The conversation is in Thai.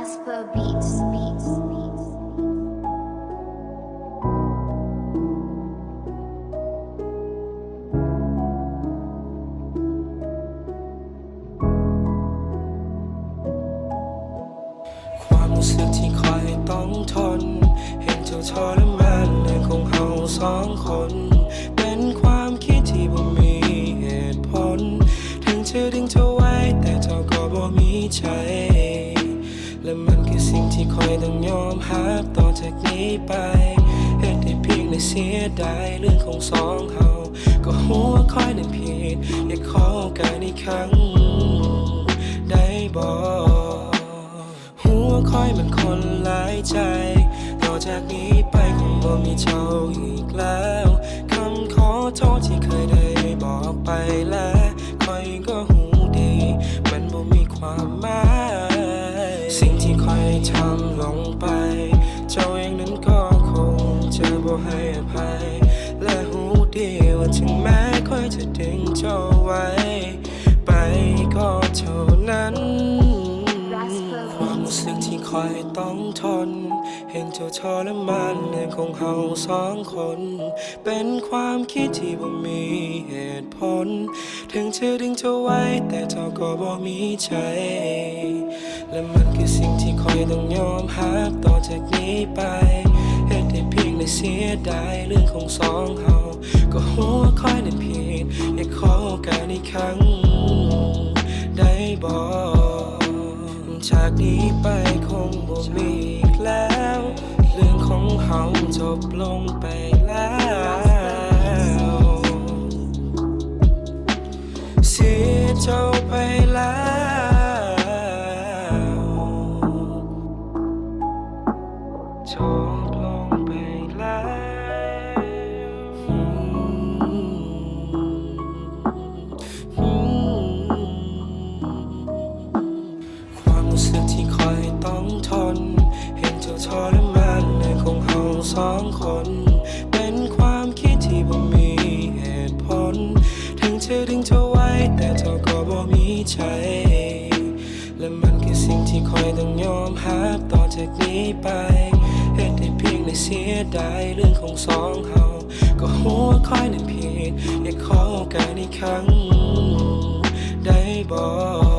Asper Beats. Beats. Beats. ความรู้สึกที่คอยต้องทน เห็นเจ้าทรมานเรื่องของเฮาสองคน เป็นความคิดที่บ่มีเหตุผล ถึงเธอดึงเธอไว้แต่เจ้าก็บ่มีใจ มันคือสิ่งที่คอยต้องยอมรับต่อจากนี้ไปเหตุได้เพียงได้เสียดายเรื่องของสองเฮาก็หัวคอยได้ผิดอยากขอโอกาสอีกครั้งได้บอกหัวคอยมันคนหลายใจ ต่อจากนี้ไปคงบ่มีเจ้าอีกแล้วคำขอโทษที่เคยได้บอกไปแล้ว สิ่งที่คอยทำลงไป เจ้าเองนั้นก็คงจะบ่ให้อภัย และหูดีว่าถึงแม้คอยจะดึงเจ้าไว้ ไปก็เท่านั้น ความรู้สึกที่คอยต้องทน เห็นเจ้าทรมานเรื่องของเฮาสองคน เป็นความคิดที่บ่มีเหตุผล ถึงเธอดึงเธอไว้แต่เจ้าก็บ่มีใจ อยต้องยอมรับต่อจากนี้ไปเหตุได้เพียงได้เสียดายเรื่องของสองเฮาก็หัวคอยได้ผิดอยากขอโอกาสอีกครั้งได้บอกจากนี้ไปคงบ่มีอีกแล้ว เรื่องของเฮาจบลงไปแล้ว ใจ และมันคือสิ่งที่คอยต้องยอมหักต่อจากนี้ไปเหตุได้เพียงในเสียดายเรื่องของสองเฮาก็หัวคอยได้ผิดอยากขอโอกาสอีกครั้งได้บอก